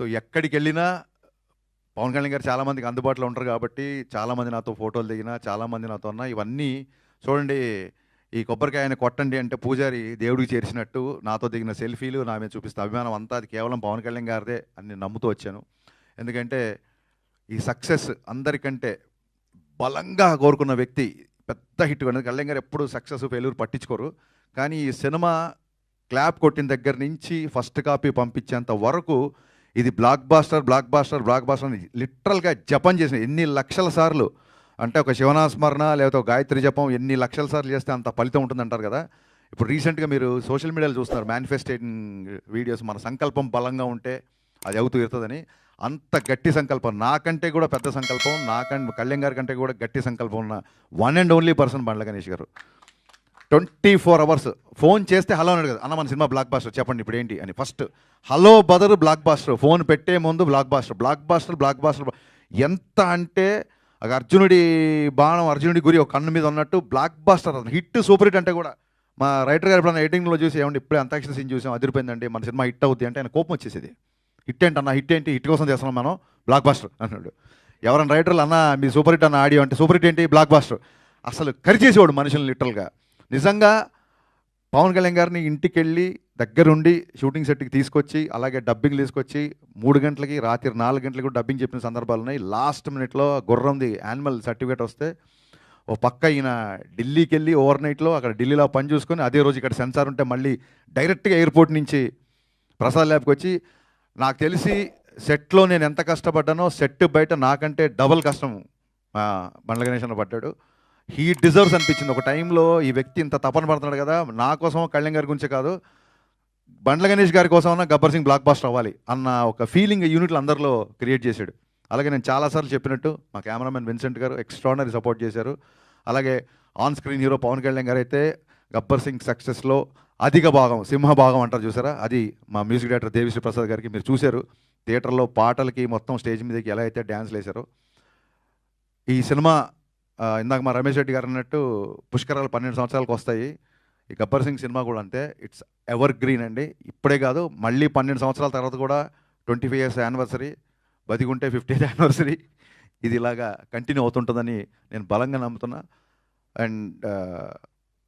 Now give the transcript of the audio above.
So ఎక్కడికి వెళ్ళినా పవన్ కళ్యాణ్ గారు చాలామందికి అందుబాటులో ఉంటారు కాబట్టి చాలామంది నాతో ఫోటోలు దిగినా చాలామంది నాతో ఉన్న ఇవన్నీ చూడండి ఈ కొబ్బరికాయని కొట్టండి అంటే పూజారి దేవుడికి చేర్చినట్టు నాతో దిగిన సెల్ఫీలు నా మీద చూపిస్తే అభిమానం అంతా అది కేవలం పవన్ కళ్యాణ్ గారిదే అని నేను నమ్ముతూ వచ్చాను. ఎందుకంటే ఈ సక్సెస్ అందరికంటే బలంగా కోరుకున్న వ్యక్తి పెద్ద హిట్ కొన్నది కళ్యాణ్ గారు ఎప్పుడు సక్సెస్ ఫెయిల్యూర్ పట్టించుకోరు. కానీ ఈ సినిమా క్లాప్ కొట్టిన దగ్గర నుంచి ఫస్ట్ కాపీ పంపించేంత వరకు ఇది blockbuster blockbuster blockbuster అని లిటరల్గా జపం చేసిన ఎన్ని లక్షల సార్లు. అంటే ఒక శివనాస్మరణ లేకపోతే ఒక గాయత్రి జపం ఎన్ని లక్షల సార్లు చేస్తే అంత ఫలితం ఉంటుంది అంటారు కదా. ఇప్పుడు రీసెంట్గా మీరు సోషల్ మీడియాలో చూస్తున్నారు మేనిఫెస్టేటింగ్ వీడియోస్ మన సంకల్పం బలంగా ఉంటే అది అవుతూ ఇరుతుందని. అంత గట్టి సంకల్పం నాకంటే కూడా పెద్ద సంకల్పం నాకంటే కళ్యాణ్ గారి కంటే కూడా గట్టి సంకల్పం ఉన్న one and only person Bandla Ganesh garu. Twenty four hours. Phone చేస్తే హలో అన్నాడు కదా అన్న మన సినిమా బ్లాక్ బాస్టర్ చెప్పండి ఇప్పుడు ఏంటి అని. ఫస్ట్ హలో బదరు బ్లాక్ బాస్టర్ ఫోన్ పెట్టే ముందు blockbuster blockbuster blockbuster ఎంత అంటే అర్జునుడి బాణం అర్జునుడి గురి ఒక కన్ను మీద ఉన్నట్టు blockbuster hit super hit అంటే కూడా మా రైటర్ గారు ఎప్పుడన్నా ఎడిటింగ్లో చూసి ఏమంటే ఇప్పుడే అంతాక్షరి సీన్ చూసాం అదిరిపోయిందండి మన సినిమా హిట్ అవుద్ది అంటే ఆయన కోపం వచ్చేసేది. హిట్ ఏంటి అన్న హిట్ ఏంటి? హిట్ కోసం చేస్తున్నాం మనం బ్లాక్ బాస్టర్ అన్నాడు. ఎవరైనా రైటర్లు అన్న మీ సూపర్ హిట్ అన్న ఆడియో అంటే సూపర్ హిట్ ఏంటి? Blockbuster. అసలు కరిచేసేవాడు మనుషులు లిటరల్గా. నిజంగా పవన్ కళ్యాణ్ గారిని ఇంటికి వెళ్ళి దగ్గరుండి షూటింగ్ సెట్కి తీసుకొచ్చి అలాగే డబ్బింగ్ తీసుకొచ్చి మూడు గంటలకి రాత్రి నాలుగు గంటలకి కూడా డబ్బింగ్ చెప్పిన సందర్భాలు ఉన్నాయి. లాస్ట్ మినిట్లో గుర్రంది యానిమల్ సర్టిఫికేట్ వస్తే ఓ పక్క ఈయన ఢిల్లీకి వెళ్ళి ఓవర్ నైట్లో అక్కడ ఢిల్లీలో పని చూసుకొని అదే రోజు ఇక్కడ సెన్సార్ ఉంటే మళ్ళీ డైరెక్ట్గా ఎయిర్పోర్ట్ నుంచి ప్రసాద్ ల్యాబ్కి వచ్చి నాకు తెలిసి సెట్లో నేను ఎంత కష్టపడ్డానో సెట్ బయట నాకంటే డబల్ కష్టం. బండ్ల గణేష్ పడ్డాడు. హీ డిజర్వ్స్ అనిపించింది. ఒక టైంలో ఈ వ్యక్తి ఇంత తపన పడుతున్నాడు కదా నా కోసం కళ్యాణ్ గారి గురించే కాదు బండ్ల గణేష్ గారి కోసం గబ్బర్ సింగ్ బ్లాక్ బాస్టర్ అవ్వాలి అన్న ఒక ఫీలింగ్ యూనిట్లు అందరిలో క్రియేట్ చేశాడు. అలాగే నేను చాలాసార్లు చెప్పినట్టు మా cameraman Vincent garu extraordinary support చేశారు. అలాగే on screen hero Pawan Kalyan garu అయితే గబ్బర్ సింగ్ సక్సెస్లో అధిక భాగం సింహ భాగం అంటారు చూసారా? అది మా మ్యూజిక్ డైరెక్టర్ దేవిశ్రీ ప్రసాద్ గారికి మీరు చూశారు. థియేటర్లో పాటలకి మొత్తం స్టేజ్ మీదకి ఎలా అయితే డ్యాన్స్లు వేశారో ఈ సినిమా ఇందాక మా రమేష్ రెడ్డి గారు అన్నట్టు పుష్కరాలు పన్నెండు సంవత్సరాలకు వస్తాయి. ఈ గబ్బర్ సింగ్ సినిమా కూడా అంతే. ఇట్స్ ఎవర్ గ్రీన్ అండి. ఇప్పుడే కాదు మళ్ళీ పన్నెండు సంవత్సరాల తర్వాత కూడా ట్వంటీ ఫైవ్ ఇయర్స్ యానివర్సరీ బతికుంటే ఫిఫ్టీ యానివర్సరీ. ఇది ఇలాగా కంటిన్యూ అవుతుంటుందని నేను బలంగా నమ్ముతున్నా. అండ్